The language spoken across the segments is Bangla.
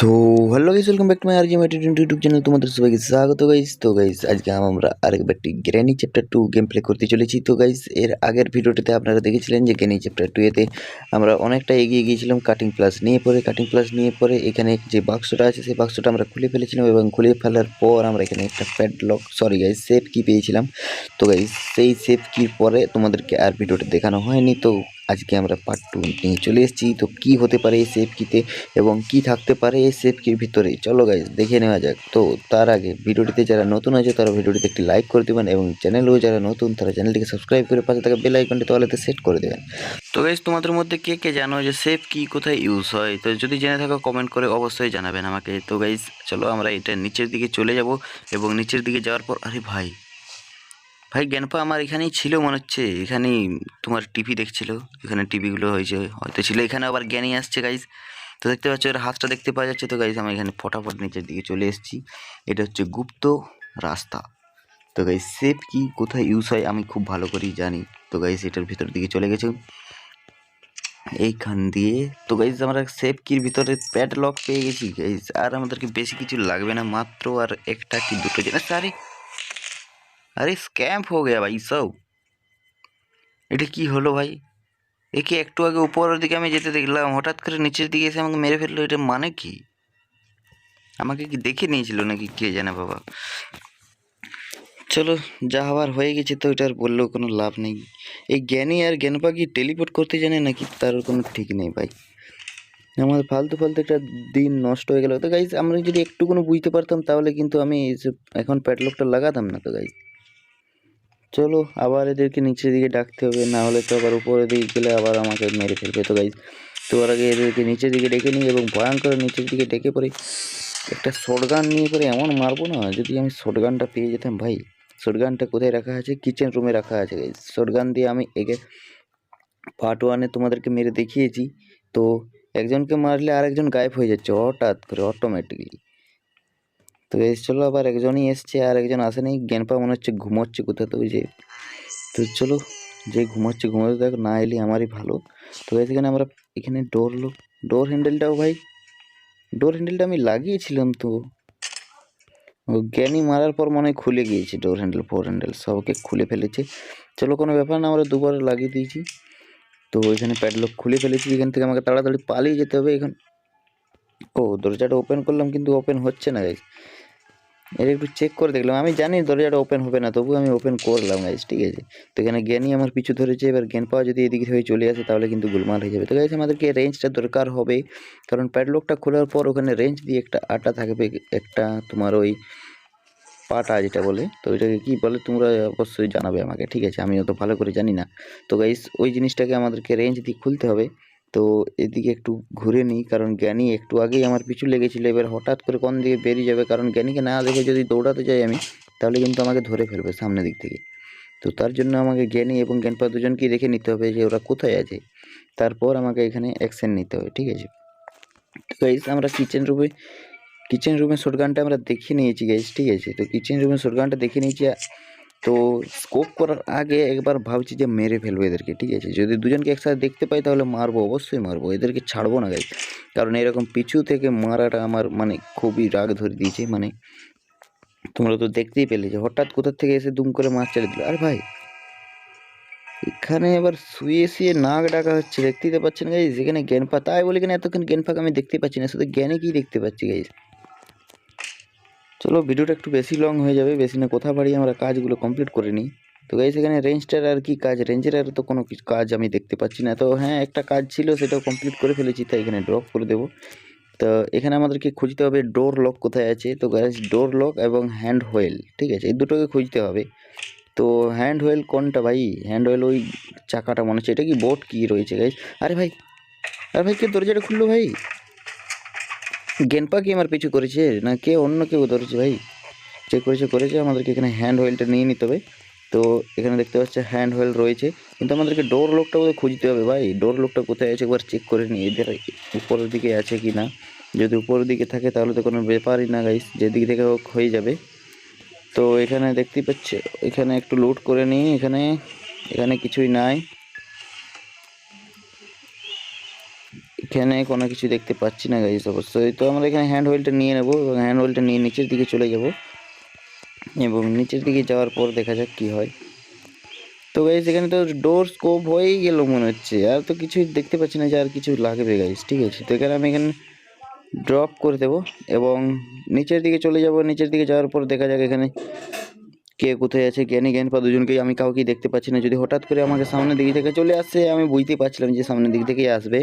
So hello guys welcome back to my R G my YouTube channel তোমাদের সবাইকে স্বাগত গাইস তো গাইস আজকে আমরা আরেকবারটি granny chapter two game play করতে চলেছি। তো গাইস এর আগের ভিডিওটিতে আপনারা দেখেছিলেন যে গ্র্যানি চ্যাপ্টার টু এতে আমরা অনেকটা এগিয়ে গিয়েছিলাম কাটিং প্লাস নিয়ে পরে কাটিং প্লাস নিয়ে পরে। এখানে যে বাক্সটা আছে, সেই বাক্সটা আমরা খুলে ফেলেছিলাম এবং খুলে ফেলার পর আমরা এখানে একটা প্যাডলক সরি গাইস সেফ কি পেয়েছিলাম। তো গাইস সেই সেফ কির পরে তোমাদেরকে আর ভিডিওটা দেখানো হয়নি। তো আজকে আমরা পার্ট টু নিয়ে চলে এসেছি। তো কি হতে পারে এই সেফ কিতে এবং কি থাকতে পারে এই সেফ কির ভিতরে? চলো গাইজ দেখে নেওয়া যাক। তো তার আগে ভিডিওটিতে যারা নতুন আছে, তারা ভিডিওটিতে একটি লাইক করে দেবেন এবং চ্যানেলেও যারা নতুন, তারা চ্যানেলটিকে সাবস্ক্রাইব করে পাশে থাকা বেল আইকনটি তাহলেতে সেট করে দেবেন। তো গাইজ তোমাদের মধ্যে কে কে জানো যে সেফ কি কোথায় ইউজ হয়? তো যদি জেনে থাকো কমেন্ট করে অবশ্যই জানাবেন আমাকে। তো গাইজ চলো আমরা এটা নিচের দিকে চলে যাব এবং নিচের দিকে যাওয়ার পর, আরে ভাই ভাই, জ্ঞানপা আমার এখানেই ছিল মনে হচ্ছে। এখানেই তোমার টিভি দেখছিল। এখানে টিভিগুলো হয়েছে, হয়তো ছিল। এখানে আবার জ্ঞানী আসছে গাইজ তো দেখতে পাচ্ছ, এর হাতটা দেখতে পাওয়া যাচ্ছে। তো গাইজ আমি এখানে ফটাফট নিচের দিকে চলে এসেছি। এটা হচ্ছে গুপ্ত রাস্তা। তো গাইজ সেফ কি, কোথায় ইউজ হয়, আমি খুব ভালো করেই জানি। তো গাইজ এটার ভিতর দিকে চলে গেছে। এইখান দিয়ে, তো গাইজ আমরা সেফ কির ভিতরে প্যাড লক পেয়ে গেছি গাইজ আর আমাদেরকে বেশি কিছু লাগবে না, মাত্র আর একটা কি, দুটো জিনিস আরে আরে স্ক্যাম্প হয়ে গেয়া ভাই, সব। এটা কি হলো ভাই? একে একটু আগে উপরের দিকে আমি যেতে দেখলাম, হঠাৎ করে নিচের দিকে এসে আমাকে মেরে ফেলল, এটা মানে কি? আমাকে কি দেখে নিয়েছিল নাকি কে জানে বাবা? চলো, যা হওয়ার হয়ে গেছে তো, এটা আর বললেও কোনো লাভ নেই। এই জ্ঞানী আর জ্ঞানপা কি টেলিপোর্ট করতে জানে নাকি তার কোনো ঠিক নেই ভাই? আমার ফালতু ফালতু একটা দিন নষ্ট হয়ে গেল। তো গাইজ আমরা যদি একটুকুনো বুঝতে পারতাম, তাহলে কিন্তু আমি এখন প্যাডলকটা লাগাতাম না তো গাইজ চলো আবার এদেরকে নিচের দিকে ডাকতে হবে না হলে তো আবার উপরের দিকে গেলে আবার আমাকে মেরে ফেলবে। তো গাইজ তো ওর আগে এদেরকে নিচের দিকে ডেকে নিই এবং ভয়ঙ্কর নিচের দিকে ডেকে পরে একটা শর্টগান নিয়ে পরে এমন মারবো না, যদি আমি শর্টগানটা পেয়ে যেতাম ভাই। শর্টগানটা কোথায় রাখা আছে? কিচেন রুমে রাখা আছে গাইজ শর্টগান দিয়ে আমি এগে পার্ট ওয়ানে তোমাদেরকে মেরে দেখিয়েছি। তো একজনকে মারলে আরেকজন গায়েব হয়ে যাচ্ছে, হঠাৎ করে অটোমেটিকলি তো চলো আবার একজনই এসছে আর একজন আসেনি। জ্ঞানপা মনে হচ্ছে ঘুমোচ্ছে কোথাও তো যে, তো চলো যে ঘুমাচ্ছে ঘুমাতে দেখো, না এলে আমারই ভালো। তো এখানে আমরা, এখানে ডোর ডোর হ্যান্ডেলটাও ভাই ডোর হ্যান্ডেলটা আমি লাগিয়েছিলাম তো। জ্ঞানী মারার পর মনে হয় খুলে গিয়েছে ডোর হ্যান্ডেল ফোর হ্যান্ডেল সবকে খুলে ফেলেছে। চলো কোনো ব্যাপার না, আমরা দুবার লাগিয়ে দিয়েছি। তো এখানে প্যাডলক খুলে ফেলেছি, এখান থেকে আমাকে তাড়াতাড়ি পালিয়ে যেতে হবে। এখন ও দরজাটা ওপেন করলাম কিন্তু ওপেন হচ্ছে না গাইজ এটা একটু চেক করে দেখলাম। আমি জানি দরজাটা ওপেন হবে না তবু আমি ওপেন করলাম গাইজ ঠিক আছে? তো এখানে জ্ঞানই আমার পিছু ধরেছে, এবার জ্ঞান পাওয়া যদি এদিকে হয়ে চলে আসে, তাহলে কিন্তু গুলমাল হয়ে যাবে। তো গাইজ আমাদেরকে রেঞ্জটা দরকার হবে, কারণ প্যাডলকটা খোলার পর ওখানে রেঞ্জ দিয়ে একটা আটা থাকবে, একটা তোমার ওই পাটা যেটা বলে, তো ওইটাকে কী বলে, তোমরা অবশ্যই জানাবে আমাকে, ঠিক আছে? আমি অত ভালো করে জানি না। তো গাইস ওই জিনিসটাকে আমাদেরকে রেঞ্জ দিয়ে খুলতে হবে। তো এদিকে একটু ঘুরে নিই, কারণ জ্ঞানী একটু আগেই আমার পিছু লেগেছিলো। এবার হঠাৎ করে কোন দিকে বেরিয়ে যাবে, কারণ জ্ঞানীকে না দেখে যদি দৌড়াতে যাই আমি, তাহলে কিন্তু আমাকে ধরে ফেলবে সামনের দিক থেকে। তো তার জন্য আমাকে জ্ঞানী এবং জ্ঞানপা দুজনকেই দেখে নিতে হবে যে ওরা কোথায় আছে। তারপর আমাকে এখানে অ্যাকশন নিতে হবে, ঠিক আছে? তো গাইস আমরা কিচেন রুমে কিচেন রুমের শর্টগানটা আমরা দেখে নিয়েছি গাইস ঠিক আছে? তো কিচেন রুমের শর্টগানটা দেখে নিয়েছি তো স্কোপ করার আগে একবার ভাবছি যে মেরে ফেলব এদেরকে, ঠিক আছে? যদি দুজনকে একসাথে দেখতে পাই তাহলে মারবো, অবশ্যই মারবো। এদেরকে ছাড়বো না গাই কারণ এরকম পিছু থেকে মারাটা আমার মানে খুবই রাগ ধরে দিয়েছে মানে তোমরা তো দেখতেই পেলে যে হঠাৎ কোথা থেকে এসে দুম করে মাছ চালিয়ে দিল। আরে ভাই, এখানে এবার শুয়ে শুয়ে নাক ডাকা হচ্ছে, দেখতেই তো পাচ্ছেন গাইজ এখানে জ্ঞানপা তাই বলে কিনা এতক্ষণ জ্ঞানপাকে আমি দেখতে পাচ্ছি না, শুধু জ্ঞানে কি দেখতে পাচ্ছি গাইজ চলো ভিডিওটা একটু বেশি লং হয়ে যাবে, বেশি না কথা বাড়িয়ে আমরা কাজগুলো কমপ্লিট করে নিই। তো গাইজ এখানে রেঞ্জটার আর কি কাজ? রেঞ্জের আর তো কোনো কাজ আমি দেখতে পাচ্ছি না। তো হ্যাঁ একটা কাজ ছিল, সেটাও কমপ্লিট করে ফেলেছি, তাই এখানে ড্রপ করে দেবো। তো এখানে আমাদেরকে খুঁজতে হবে ডোর লক কোথায় আছে। তো গাইজ ডোর লক এবং হ্যান্ড হোয়েল ঠিক আছে? এই দুটোকে খুঁজতে হবে। তো হ্যান্ড হোয়েল কোনটা ভাই? হ্যান্ড হোয়েল ওই চাকাটা মনে হচ্ছে। এটা কি বোট কি রয়েছে গাইজ আরে ভাই আরে ভাই, কে দরজাটা খুললো ভাই? গেনপা কি আমার পিছু করেছে? না কে অন্য কেউ ধরেছে ভাই? যে করেছে করেছে, আমাদেরকে এখানে হ্যান্ড হোয়েলটা নিয়ে নিতে হবে। তো এখানে দেখতে পাচ্ছে হ্যান্ড হোয়েল রয়েছে। কিন্তু আমাদেরকে ডোর লোকটা বোধহয় খুঁজতে হবে ভাই। ডোর লোকটা কোথায় আছে একবার চেক করে নিই। এদের উপরের দিকে আছে কি না? যদি উপরের দিকে থাকে তাহলে তো কোনো ব্যাপারই না গাইস যেদিক থেকে হোক হয়ে যাবে। তো এখানে দেখতেই পাচ্ছে, এখানে একটু লুট করে নিই। এখানে এখানে কিছুই নাই। এখানে কোনো কিছু দেখতে পাচ্ছি না গাইস অবশ্যই। তো আমরা এখানে হ্যান্ড হোয়েলটা নিয়ে নেব এবং হ্যান্ড হোয়েলটা নিয়ে নিচের দিকে চলে যাব। এবং নিচের দিকে যাওয়ার পর দেখা যাক কি হয়। তো গাইস এখানে তো ডোর স্কোপ হয়েই গেল মনে হচ্ছে। আর তো কিছুই দেখতে পাচ্ছি না যে আর কিছু লাগবে গাইস ঠিক আছে? তো এখানে আমি এখানে ড্রপ করে দেবো এবং নিচের দিকে চলে যাব। নিচের দিকে যাওয়ার পর দেখা যাক এখানে কে কোথায় আছে জ্ঞানী জ্ঞান পা দুজনকেই আমি কাউকেই দেখতে পাচ্ছি না। যদি হঠাৎ করে আমাকে সামনের দিক থেকে চলে আসছে আমি বুঝতেই পারছিলাম যে সামনের দিক থেকেই আসবে।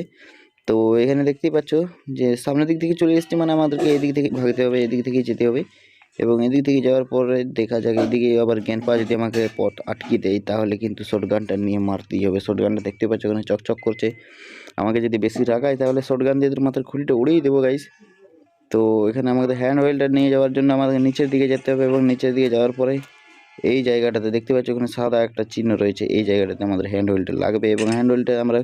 তো এখানে দেখতেই পাচ্ছ যে সামনের দিক থেকে চলে এসছে মানে আমাদেরকে এদিক থেকে ভাগতে হবে, এদিক থেকেই যেতে হবে এবং এদিক থেকে যাওয়ার পরে দেখা যাক, এদিকে আবার জ্ঞান পা যদি আমাকে পথ আটকে দেয় তাহলে কিন্তু শর্ট গানটা নিয়ে মারতেই হবে। শর্ট গানটা দেখতে পাচ্ছ ওখানে চকচক করছে। আমাকে যদি বেশি রাগায় তাহলে শর্ট গান দিয়ে মাথার খুঁটিটা উড়েই দেবো গাইস তো এখানে আমাদের হ্যান্ড ওয়েলটা নিয়ে যাওয়ার জন্য আমাদের নিচের দিকে যেতে হবে এবং নিচের দিকে যাওয়ার পরে এই জায়গাটাতে দেখতে পাচ্ছ ওখানে সাদা একটা চিহ্ন রয়েছে, এই জায়গাটাতে আমাদের হ্যান্ড ওয়েলটা লাগবে এবং হ্যান্ড ওয়েলটা আমরা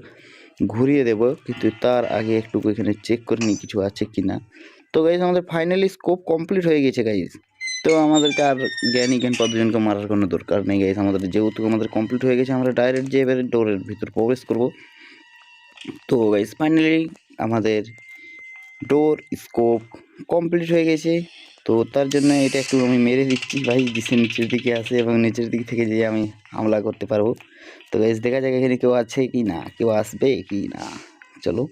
ঘুরিয়ে দেব, কিন্তু তার আগে একটু এখানে চেক করে নিই কিছু আছে কি না তো গাইজ আমাদের ফাইনালি স্কোপ কমপ্লিট হয়ে গেছে গাইজ তো আমাদেরকে আর জ্ঞানী জ্ঞান পদজনকে মারার কোনো দরকার নেই গাইজ আমাদের যেহেতু আমাদের কমপ্লিট হয়ে গেছে, আমরা ডাইরেক্ট যে এবারে ডোরের ভিতর প্রবেশ করব। তো গাইজ ফাইনালি আমাদের ডোর স্কোপ কমপ্লিট হয়ে গেছে। তো তার জন্য এটা একটু আমি মেরে দিচ্ছি ভাই দিচ্ছে নিচের দিকে আসে এবং নিচের দিক থেকে যে আমি হামলা করতে পারব। তো গাইজ দেখা যাক এখানে কেউ আছে কি না, কেউ আসবে কি না। চলো।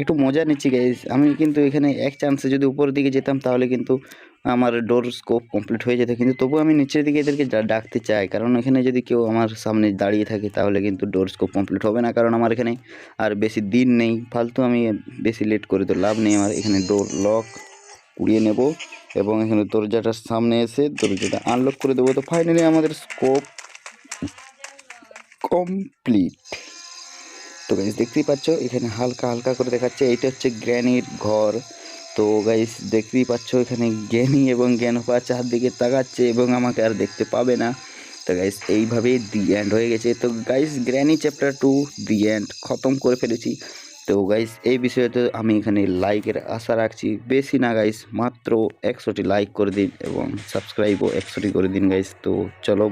একটু মজা নিচ্ছি গাইজ আমি কিন্তু এখানে এক চান্সে যদি উপরের দিকে যেতাম, তাহলে কিন্তু আমার ডোর স্কোপ কমপ্লিট হয়ে যেত। কিন্তু তবু আমি নিচের দিকে এদেরকে ডাকতে চাই। কারণ এখানে যদি কেউ আমার সামনে দাঁড়িয়ে থাকে, তাহলে কিন্তু ডোর স্কোপ কমপ্লিট হবে না। কারণ আমার এখানে আর বেশি দিন নেই। ফালতু আমি বেশি লেট করে তো লাভ নেই। আমার এখানে ডোর লক কুড়িয়ে নেব এবং এখানে দরজাটার সামনে এসে দরজাটা আনলক করে দেবো। তো ফাইনালি আমাদের স্কোপ কমপ্লিট তো গাইস দেখতেই পাচ্ছ, এখানে হালকা হালকা করে দেখাচ্ছে, এইটা হচ্ছে গ্র্যানির ঘর। তো গাইস দেখতেই পাচ্ছ, এখানে জ্ঞানী এবং জ্ঞানপা চারদিকে তাকাচ্ছে এবং আমাকে আর দেখতে পাবে না। তো গাইস এইভাবেই দি এন্ড হয়ে গেছে। তো guys granny chapter two the end খতম করে ফেলেছি। তো গাইস এই বিষয়ে তো আমি এখানে লাইকের আশা রাখছি। বেশি না গাইস মাত্র একশোটি লাইক করে দিন এবং সাবস্ক্রাইবও একশোটি করে দিন গাইস তো চলো